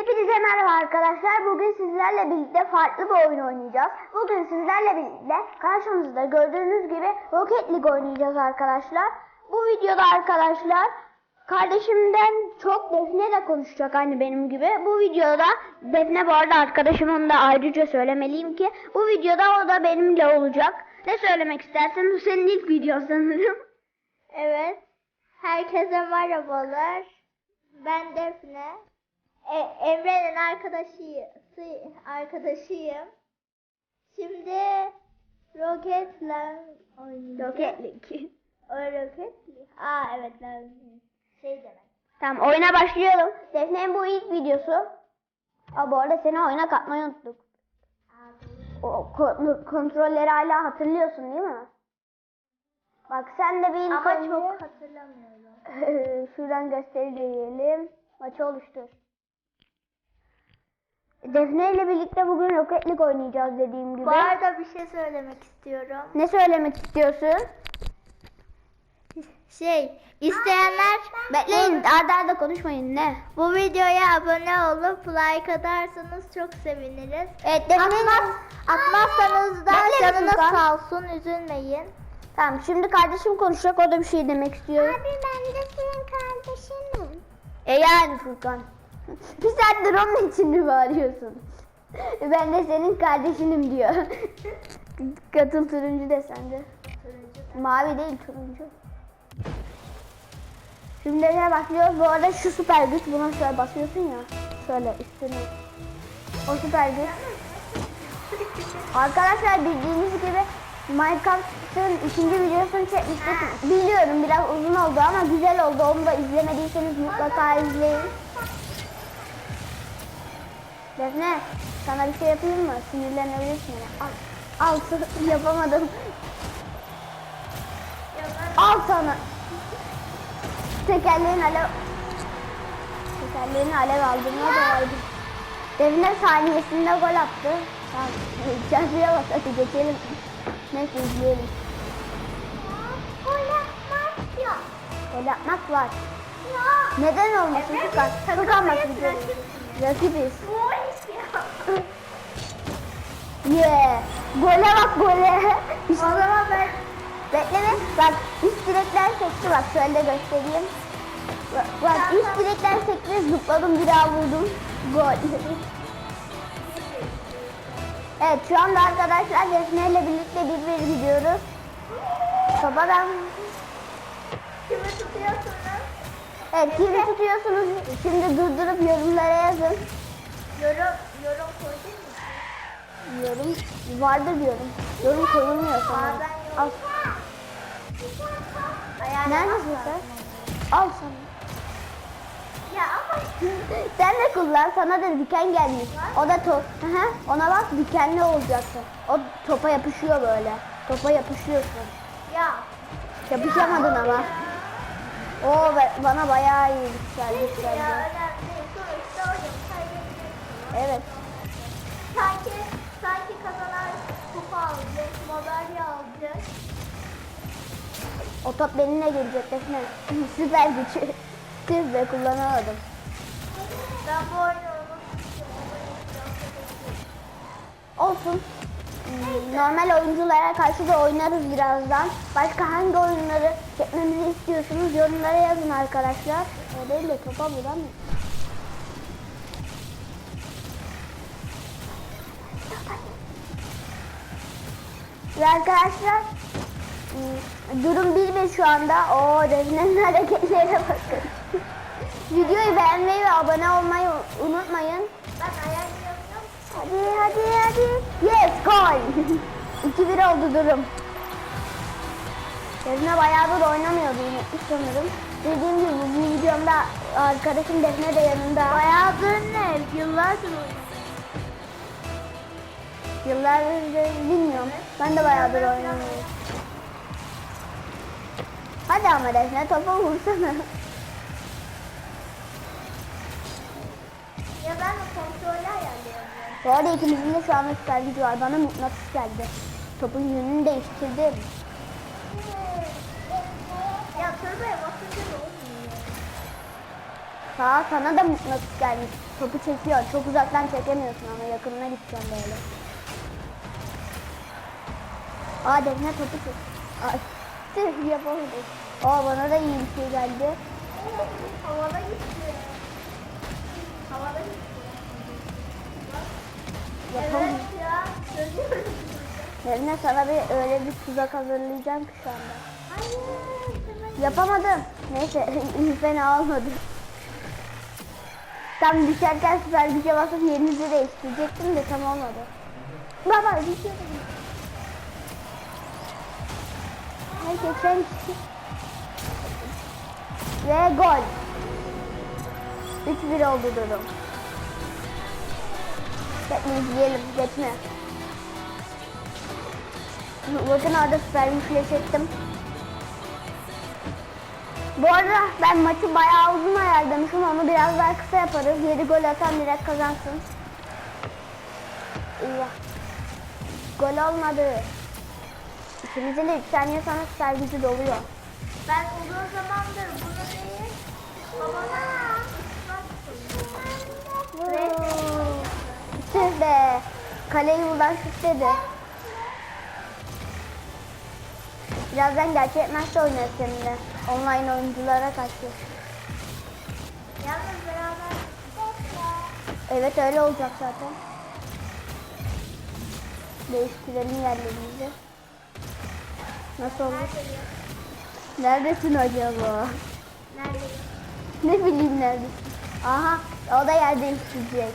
Hepinize merhaba arkadaşlar. Bugün sizlerle birlikte farklı bir oyun oynayacağız. Bugün sizlerle birlikte karşınızda gördüğünüz gibi Rocket League oynayacağız arkadaşlar. Bu videoda arkadaşlar kardeşimden çok Defne de konuşacak aynı benim gibi. Bu videoda Defne bu arada arkadaşımın da ayrıca söylemeliyim ki bu videoda o da benimle olacak. Ne söylemek istersen bu senin ilk videon sanırım. Evet. Herkese merhabalar. Ben Defne. E, Emre'nin arkadaşıyım. arkadaşıyım. Şimdi Rocket'le oynayacağız. Rocket League. O Rocket mi? Aa evet lazım. Şey demek. Tamam oyuna başlayalım. Defne'nin bu ilk videosu. Aa, bu arada seni oyuna katmayı unuttuk. O ko- kontrolleri hala hatırlıyorsun değil mi? Bak sen de bir ilk Ama önce- çok hatırlamıyorum. Şuradan gösterelim. Maçı oluştur. Defne ile birlikte bugün Rocket League oynayacağız dediğim gibi. Bu arada bir şey söylemek istiyorum. Ne söylemek istiyorsun? Şey, isteyenler Bekleyin arda arda konuşmayın ne? bu videoya abone olup like atarsanız çok seviniriz. Evet Defne'nin... Atmaz, atmazsanız da Bekle canınız Furkan. sağ olsun, üzülmeyin. Tamam şimdi kardeşim konuşacak o da bir şey demek istiyor. ben de senin kardeşinim. E yani Furkan. Bir saattir onun için mi bağırıyorsun? Ben de senin kardeşinim diyor. Katıl turuncu de sende. Mavi değil turuncu. Şimdi ne başlıyoruz? Bu arada şu süper güç buna şöyle basıyorsun ya. Şöyle üstüne. O süper güç. Arkadaşlar bildiğiniz gibi Minecraft'ın ikinci videosunu çekmiştik. Biliyorum biraz uzun oldu ama güzel oldu. Onu da izlemediyseniz mutlaka izleyin. Defne sana bir şey yapayım mı? Sinirlenebilirsin. Al, al yapamadım. Al sana. Tekerleğin alev... Tekerleğin alev aldığına da vardı. Defne saniyesinde gol attı. Tamam. Çarpıya bak hadi geçelim. Neyse izleyelim. Gol atmak var. Neden olmasın Evet, Furkan? takım Rakibiz. Yeah. Gole bak gole. O zaman ben Bekle be. Bak üst direkler sekti bak şöyle göstereyim. Bak, bak üst direkler sekti zıpladım bir daha vurdum. Gol. Evet şu anda arkadaşlar Defne ile birlikte bir bir gidiyoruz. Topa ben... kimi tutuyorsunuz? Evet kimi tutuyorsunuz? Şimdi durdurup yorumlara yazın. Yorum, yorum koydun mu? Yorum vardır diyorum. Yorum koyulmuyor. Bazen Al. yorum. Neredesin sen? Al sana. Ya ama Sen de kullan sana da diken gelmiş. O da top. Hı hı. Ona bak dikenli olacaksın. O topa yapışıyor böyle. Topa yapışıyorsun. ya. Yapışamadın ama. O bana bayağı iyi yükseldi. Evet. Sanki, sanki kazanan kupa alacak, madalya alacak. O top benimle gelecek Defne. Süper güç. Tüh be kullanamadım. Ben bu oyunu. Olsun. Normal oyunculara karşı da oynarız birazdan. Başka hangi oyunları çekmemizi istiyorsunuz yorumlara yazın arkadaşlar. Değil de topa vuramıyor. Ve arkadaşlar hmm, durum 1-1 şu anda. O Defne'nin hareketlere bakın. Videoyu beğenmeyi ve abone olmayı unutmayın. Ben yapıyorum. Hadi hadi hadi. Yes gol. 2-1 oldu durum. Defne bayağıdır oynamıyordu unutmuş sanırım. Dediğim gibi bu videomda arkadaşım Defne de yanında. Bayağıdır ne? Yıllardır oynuyorum. Yıllardır bilmiyorum. Ben de bayağıdır oynamıyorum. Hadi ama Defne topa vursana. Bu arada ikimizin de şu anda süper gücü var. Bana mıknatıs geldi. Topun yönünü değiştirdim. Ya turbaya basınca ne olmuyor? Sana da mıknatıs gelmiş. Topu çekiyor. Çok uzaktan çekemiyorsun ama yakınına gideceğim böyle. Aa defne topu çek. Aa, tüh yapamadım. Aa bana da iyi bir şey geldi. Havada gitti. Defne sana bir öyle bir tuzak hazırlayacağım ki şu anda. Hayır. Yapamadım. Neyse fena olmadı. Tam düşerken süper güce basıp yerinizi değiştirecektim de tam olmadı. Baba düşüyorum. Herkes sen Ve gol. 3-1 oldu durum. Bekle izleyelim. Geçme. Bakın orada süper güçle çektim. Bu arada ben maçı bayağı uzun ayarlamışım onu biraz daha kısa yaparız. 7 gol atan direkt kazansın. İyi. Gol olmadı. İkimizin de 3 saniye sonra süper gücü doluyor. Ben uzun zamandır bunu değil. Babana. Tüh be. Kaleyi buradan şut dedi. Birazdan gerçek maçta oynarız seninle. Online oyunculara karşı. yalnız beraber Evet öyle olacak zaten. Değiştirelim yerlerimizi. Nasıl olur? Neredesin acaba? nerede? Ne bileyim neredesin? Aha o da yer değiştirecek.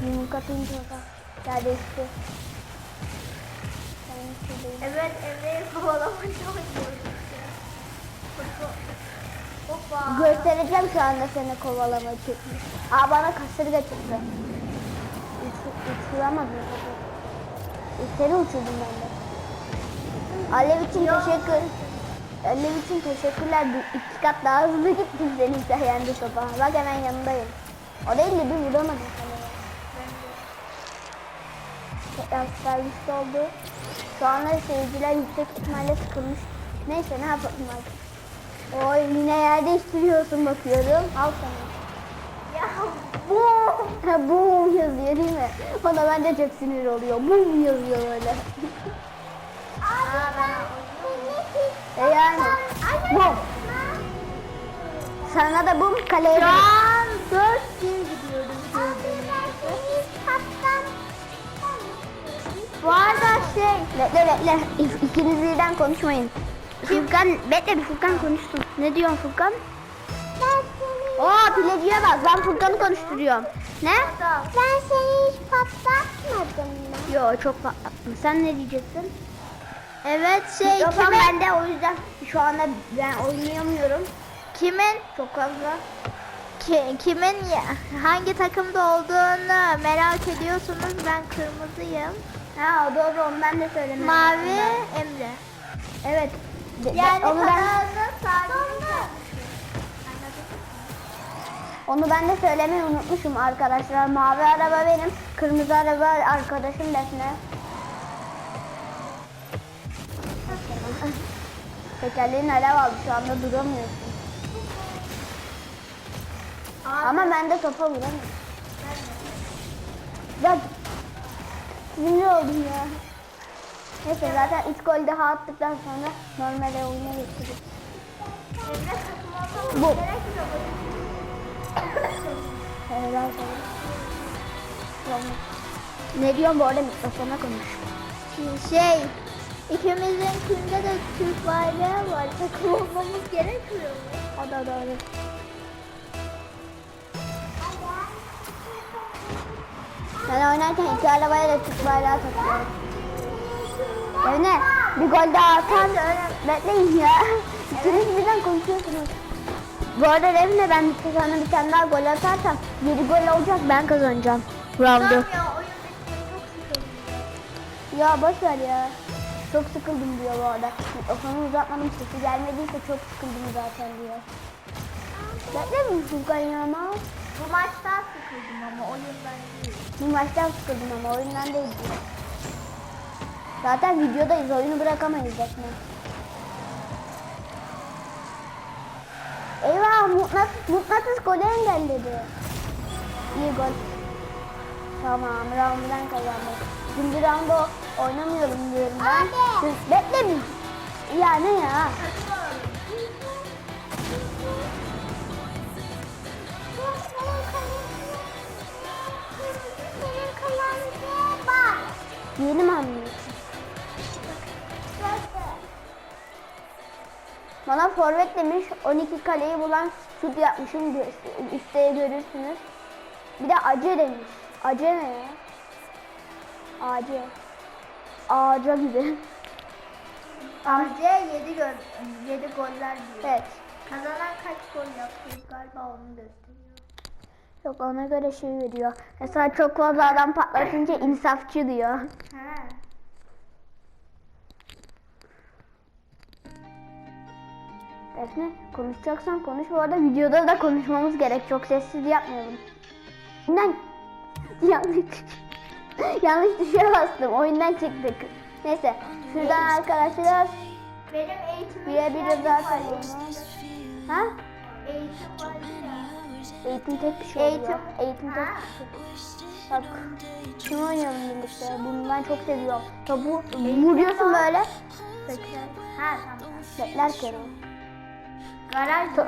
Yumruk atınca da yer değişti. Evet Emre'yi. Futbol. Hoppa. Göstereceğim şu anda seni kovalama çıkmış. Aa bana kasırga çıktı. Uç, uçuramadım. Seni uçurdum ben de. Alev için teşekkür. Alev için teşekkürler. İki kat daha hızlı gittim senin sayende topa. Bak hemen yanındayım. O değil de bir vuramadım güçlü oldu. Şu anda seyirciler yüksek ihtimalle sıkılmış. Neyse ne yapalım artık. Oy yine yer değiştiriyorsun bakıyorum. Al sana. Ya Boom. Boom yazıyor değil mi? Ona ben de çok sinir oluyor. Boom yazıyor öyle. Aa ben E yani. Boom. Sana da boom kaleye. Şu an 4 1 gidiyoruz. Bu arada şey. Bekle bekle. İk- İkiniz birden konuşmayın. Furkan, bekle bir Furkan konuşsun. Ne diyorsun Furkan? Oo pileciye bak. Ben Furkan'ı konuşturuyorum. Ne? Ben seni hiç patlatmadım mı? Yo çok patlattım. Sen ne diyeceksin? Evet şey Mikrofon kimin, bende o yüzden şu anda ben oynayamıyorum. kimin Çok fazla. ki- kimin ya- hangi takımda olduğunu merak ediyorsunuz. Ben kırmızıyım. Ha doğru onu ben de söylemedim. Mavi Emre. Evet. Yani onu ben onu ben de söylemeyi unutmuşum arkadaşlar. Mavi araba benim, kırmızı araba arkadaşım Defne. Tekerleğin alev aldı şu anda duramıyorsun. Ama ben de topa vuramıyorum. Ya sinir oldum ya. Neyse zaten 3 gol daha attıktan sonra normale oyuna geçtik. Bu. Helal. Ne diyorsun bu arada mikrofona konuş. Şey, ikimizin kimde de Türk bayrağı var. Takım olmamız gerekmiyor mu? O da doğru. Ben oynarken iki arabaya da Türk bayrağı takıyorum. Evne bir gol daha atan bekleyin ya. İkiniz birden konuşuyorsunuz. Bu arada Evne ben sana bir tane daha gol atarsam 7 gol olacak ben kazanacağım. Roundu. Ya boş ver ya. Çok sıkıldım diyor bu arada. Mikrofonu uzatmadım sesi gelmediyse çok sıkıldım zaten diyor. Bekle mi Furkan ya ama? Bu maçtan sıkıldım ama oyundan değil. Bu maçtan sıkıldım ama oyundan değil diyor. Zaten videodayız oyunu bırakamayız resmen. Eyvah mutnatıs, mutnatıs golü engelledi. İyi gol. Tamam round'dan kazandık. Şimdi round'u oynamayalım diyorum ben. Abi. Bekle bir. Ya ne ya? Yeni mi anlıyorsun? Bana forvet demiş 12 kaleyi bulan şut yapmışım. Üstte görürsünüz. Bir de acı demiş. Acı ne ya? Acı. Ağaca gibi. Arce 7 gol 7 goller diyor. Evet. Kazanan kaç gol yaptı galiba onu gösteriyor. Yok ona göre şey veriyor. Mesela çok fazla adam patlatınca insafçı diyor. Ha. Defne konuşacaksan konuş bu arada videoda da konuşmamız gerek. Çok sessiz yapmayalım. Oyundan yanlış yanlış tuşa bastım. Oyundan çıktık. Neyse şuradan arkadaşlar Benim eğitimim birebir zaten Ha? Eğitim var ya. Eğitim tek bir şey oluyor. Eğitim. Eğitim tek Ha. bir şey. Bak şunu oynayalım birlikte. Bunu ben çok seviyorum. Topu vuruyorsun böyle. Ha tamam. Beklerken o. Garajda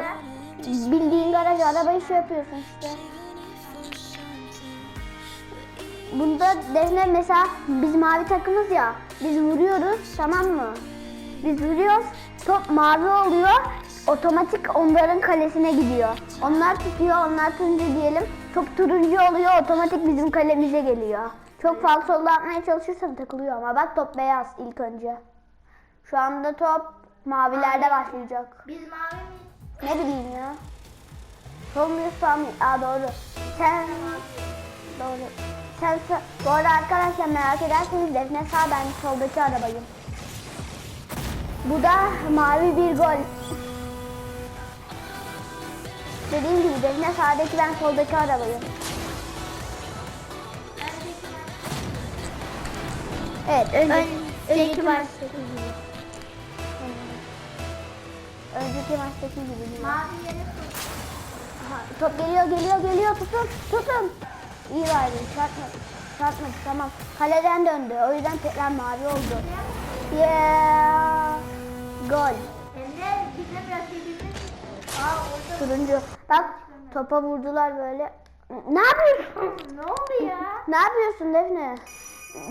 Bildiğin garaj arabayı şey yapıyorsun işte. Bunda Defne mesela biz mavi takımız ya. Biz vuruyoruz tamam mı? Biz vuruyoruz. Top mavi oluyor. Otomatik onların kalesine gidiyor. Onlar tutuyor, onlar turuncu diyelim. Top turuncu oluyor, otomatik bizim kalemize geliyor. Çok fazla solda atmaya çalışırsan takılıyor ama bak top beyaz ilk önce. Şu anda top mavilerde başlayacak. biz mavi miyiz? Ne bileyim ya. Sol muyuz sağ mıyız? Aa doğru. Sen doğru. Sen sa- bu arada arkadaşlar merak ederseniz Defne sağ ben soldaki arabayım. Bu da mavi bir gol. Dediğim gibi Defne sağdaki ben soldaki arabayım. Evet önce, önceki maçtaki gibi. Önceki maçtaki gibi. Mavi yere top geliyor geliyor geliyor tutun tutun. İyi verdi çarpmadı. Çarpmadı tamam. Kaleden döndü. O yüzden tekrar mavi oldu. Yeah. Gol. Turuncu. Bak topa vurdular böyle. Ne yapıyorsun? ne oldu ya? Ne yapıyorsun Defne?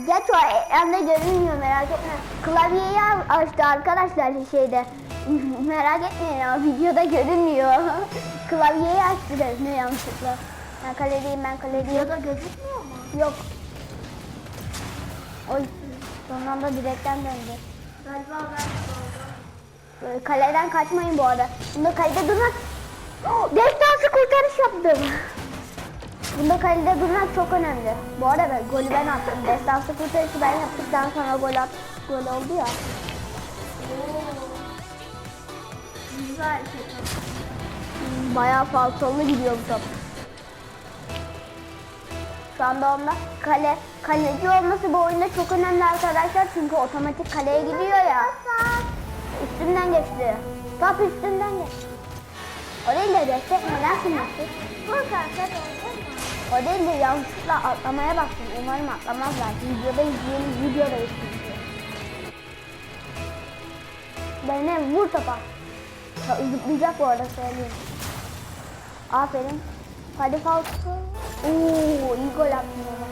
Geç o ekranda görünmüyor merak etme. Klavyeyi açtı arkadaşlar şeyde. merak etmeyin ya videoda görünmüyor. Klavyeyi açtı Defne yanlışlıkla. Ben kaledeyim ben kaledeyim. Videoda gözükmüyor mu? Yok. Oy. Son anda direkten döndü. Galiba ben kaleden kaçmayın bu arada. Bunda kalede durmak. Destansı kurtarış yaptım. Bunda kalede durmak çok önemli. Bu arada golü ben attım. Destansı kurtarışı ben yaptıktan sonra gol at, gol oldu ya. Bayağı falsolu gidiyor bu top. Şu anda onda kale, kaleci olması bu oyunda çok önemli arkadaşlar. Çünkü otomatik kaleye gidiyor ya. Üstünden geçti. Top üstünden geçti. O değil de destek neden sınırsız? Furkan sen oynadın mı? O değil de yanlışlıkla atlamaya baktım. Umarım atlamazlar. Videoda izleyelim, videoda izleyelim. Beni vur topa. Ya, Zıplayacak bu arada söyleyeyim. Aferin. Hadi falso. Oo, iyi gol attın baba.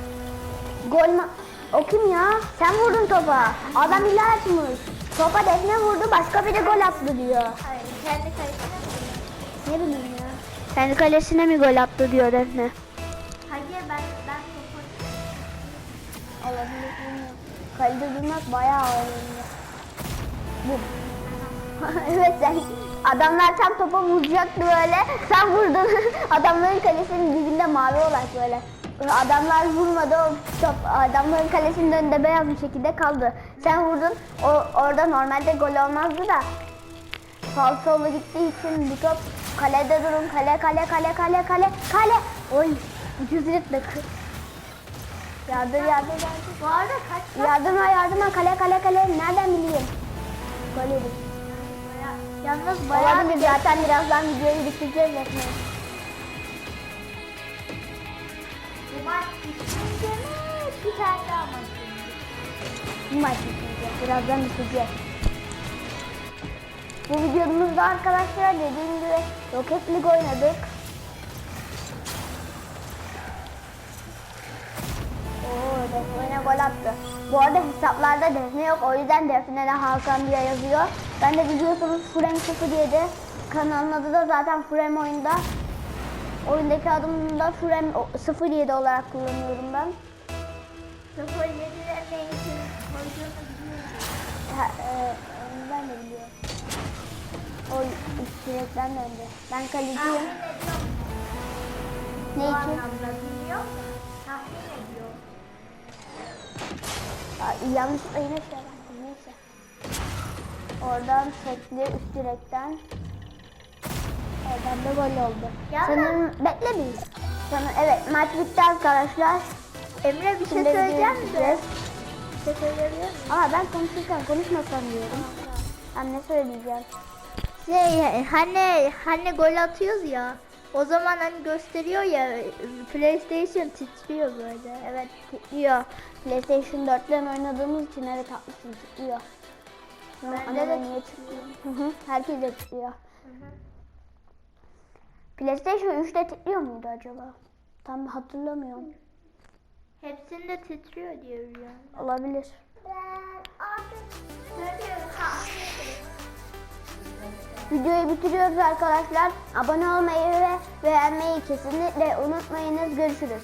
Gol ma... O kim ya? Sen vurdun topa. Adam hile açmış. Topa defne vurdu, başka biri gol attı diyor. Hayır kendi kalesine? Ne bileyim ya. Kendi kalesine mi gol attı diyor defne. Hayır ben ben topu. Olabilir bilmiyorum. Kalede durmak bayağı önemli. Bu. evet sen adamlar tam topa vuracaktı böyle. Sen vurdun. Adamların kalesinin dibinde mavi olarak böyle. Adamlar vurmadı o top adamların kalesinin önünde beyaz bir şekilde kaldı. Sen vurdun. O orada normalde gol olmazdı da. Falsolu gittiği için bu top kalede durun. Kale kale kale kale kale kale. Oy. Ucuz yırttık. Yardır yardır yardır. Bu arada kaç Yardıma yardıma kale kale kale nereden bileyim? Gol yedik. Yalnız bayağı Olabilir zaten birazdan videoyu bitireceğiz resmen. bu maç bitince mi? Bir tane daha maç. Bu maç. Birazdan bitecek. Bu videomuzda arkadaşlar dediğim gibi Rocket League oynadık. Oo Defne gol attı. Bu arada hesaplarda Defne yok. O yüzden Defne'de Hakan diye yazıyor. Ben de biliyorsunuz Frame 07 kanalın adı da zaten Frame oyunda. Oyundaki adımı da Frame 07 olarak kullanıyorum ben. 07'ler ne için koyduğunu biliyorum. Ha, e, ben de biliyorum. O sürekten döndü. Ben kaleciyim. Ne için? Aa, yanlışlıkla yine şey yaptım. Neyse. Oradan sekti üst direkten. Oradan da gol oldu. Yalnız- Sanırım bekle bir. Sanırım, evet maç bitti arkadaşlar. Emre bir şey Şimdi misin? bitireceğiz. Bir şey söyleyebilir misin? Ama ben konuşurken konuşmasam diyorum. Ben ne söyleyeceğim? Şey hani hani gol atıyoruz ya. O zaman hani gösteriyor ya PlayStation titriyor böyle. Evet titriyor. PlayStation 4'ten oynadığımız için evet haklısın titriyor. Bende de niye titriyor? Herkes de titriyor. PlayStation 3'te titriyor muydu acaba? Tam hatırlamıyorum. Hepsinde titriyor diye biliyorum. Olabilir. Videoyu bitiriyoruz arkadaşlar. Abone olmayı ve beğenmeyi kesinlikle unutmayınız. Görüşürüz.